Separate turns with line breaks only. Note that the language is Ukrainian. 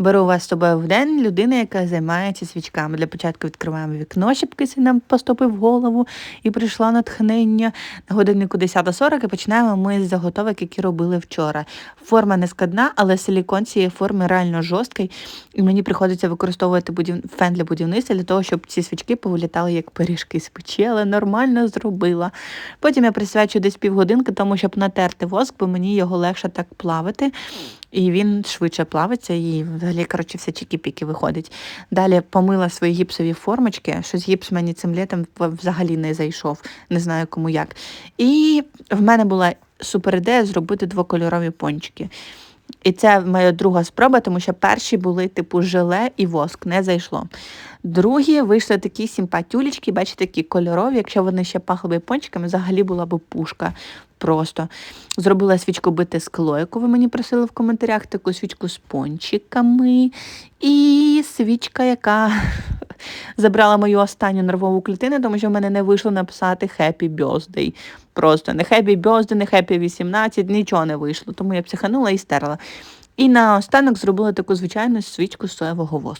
Беру вас з собою в день людина, яка займається свічками. Для початку відкриваємо вікно, щоб кисень нам поступив в голову і прийшло натхнення. На годиннику 10.40 і починаємо ми з заготовок, які робили вчора. Форма не складна, але силікон цієї форми реально жорсткий. І мені приходиться використовувати будів... фен для будівництва для того, щоб ці свічки повилітали як пиріжки з печі, але нормально зробила. Потім я присвячую десь півгодинки, тому щоб натерти воск, бо мені його легше так плавити. І він швидше плавиться, і взагалі, коротше, все чікі-піки виходить. Далі помила свої гіпсові формочки. Щось гіпс мені цим літом взагалі не зайшов, не знаю кому як. І в мене була супер ідея зробити двокольорові пончики. І це моя друга спроба, тому що перші були типу желе і воск, не зайшло. Другі вийшли такі симпатюлічки, бачите, такі кольорові. Якщо вони ще пахли пончиками, взагалі була б пушка. Просто зробила свічку бите скло, яку ви мені просили в коментарях, таку свічку з пончиками. І свічка, яка забрала мою останню нервову клітину, тому що в мене не вийшло написати Happy Birthday. Просто не Happy Birthday, не Happy 18, нічого не вийшло. Тому я психанула і стерла. І наостанок зробила таку звичайну свічку соєвого воску.